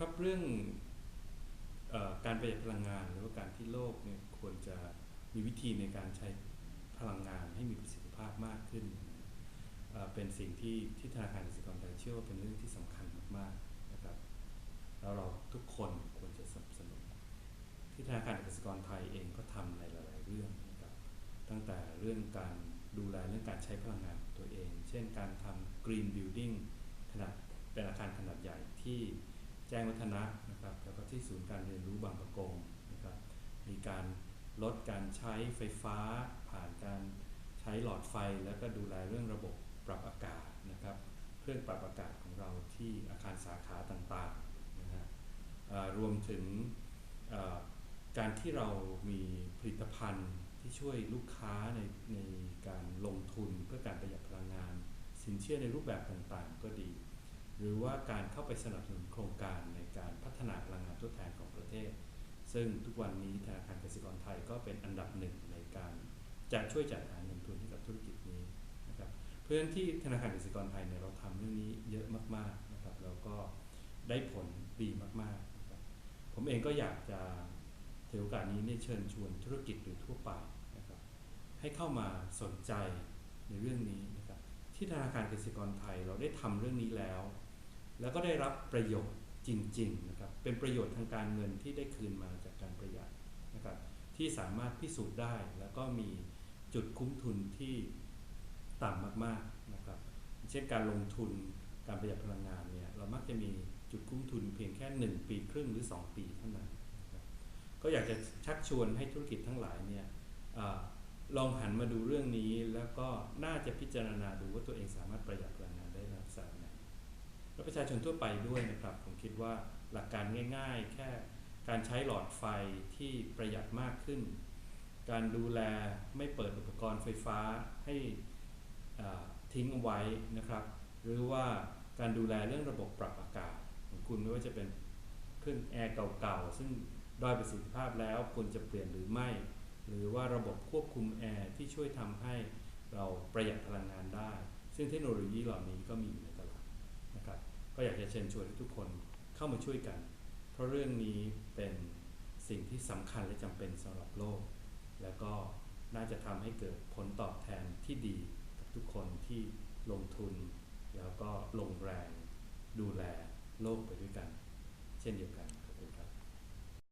ครับเรื่องอการประหยัดพลังงาน หรือว่าการที่โลกเนี่ยควรจะมีวิธีในการใช้พลังงานให้มีประสิทธิภาพมากขึ้น เป็นสิ่งที่ที่ธนาคารกสิกรไทยเชื่อว่าเป็นเรื่องที่สำคัญมากๆนะครับแล้วเราทุกคนควรจะสนับสนุนที่ธนาคารกสิกรไทยเองก็ทำในหลาย ๆ เรื่องนะครับตั้งแต่เรื่องการดูแลเรื่องการใช้พลังงานตัวเอง เช่นการทำ Green Building ขนาดเป็นอาคารขนาดใหญ่ที่ แจ้งวัฒนะนะครับแล้วก็ที่ศูนย์การเรียนรู้บางประกงนะครับมีการลดการใช้ไฟฟ้า ผ่านการใช้หลอดไฟ แล้วก็ดูแลเรื่องระบบปรับอากาศนะครับเครื่องปรับอากาศของเราที่อาคารสาขาต่างๆนะฮะรวมถึงการที่เรามีผลิตภัณฑ์ที่ช่วยลูกค้าในในการลงทุนเพื่อการประหยัดพลังงาน สินเชื่อในรูปแบบต่างๆ ก็ดี หรือว่าการเข้าไปสนับสนุนโครงการในการพัฒนาพลังงานทดแทนของประเทศ ซึ่งทุกวันนี้ธนาคารกสิกรไทยก็เป็นอันดับหนึ่งในการจะช่วยจัดหาเงินทุนให้กับธุรกิจนี้นะครับเพราะฉะนั้นที่ธนาคารกสิกรไทยเนี่ยเราทำเรื่องนี้เยอะมากๆนะครับแล้วก็ได้ผลดีมากๆนะครับผมเองก็อยากจะถือโอกาสนี้เนี่ยเชิญชวนธุรกิจโดยทั่วไปนะครับให้เข้ามาสนใจในเรื่องนี้นะครับที่ธนาคารกสิกรไทยเราได้ทำเรื่องนี้แล้ว แล้วก็ได้รับประโยชน์จริงๆนะครับเป็นประโยชน์ทางการเงินที่ได้คืนมาจากการประหยัดนะครับที่สามารถพิสูจน์ได้แล้วก็มีจุดคุ้มทุนที่ต่ำมากๆนะครับเช่นการลงทุนการประหยัดพลังงานเนี่ยเรามักจะมีจุดคุ้มทุนเพียงแค่ 1 ปีครึ่งหรือ 2 ปีเท่านั้นก็อยากจะชักชวนให้ธุรกิจทั้งหลายเนี่ยอลองหันมาดูเรื่องนี้แล้วก็น่าจะพิจารณาดูว่าตัวเองสามารถประหยัดพลังงานได้ระดับสามไหน และประชาชนทั่วไปด้วยนะครับ ผมคิดว่าหลักการง่ายๆ แค่การใช้หลอดไฟที่ประหยัดมากขึ้น การดูแลไม่เปิดอุปกรณ์ไฟฟ้าให้ทิ้งเอาไว้นะครับ หรือว่าการดูแลเรื่องระบบปรับอากาศของคุณไม่ว่าจะเป็นเครื่องแอร์เก่าๆ ซึ่งด้อยประสิทธิภาพแล้วควรจะเปลี่ยนหรือไม่ หรือว่าระบบควบคุมแอร์ที่ช่วยทำให้เราประหยัดพลังงานได้ ซึ่งเทคโนโลยีเหล่านี้ก็มีอยู่ ก็อยากจะเชิญชวนให้ทุกคนเข้ามาช่วยกัน เพราะเรื่องนี้เป็นสิ่งที่สำคัญและจำเป็นสำหรับโลก แล้วก็น่าจะทำให้เกิดผลตอบแทนที่ดีกับทุกคนที่ลงทุน แล้วก็ลงแรง ดูแลโลกไปด้วยกัน เช่นเดียวกัน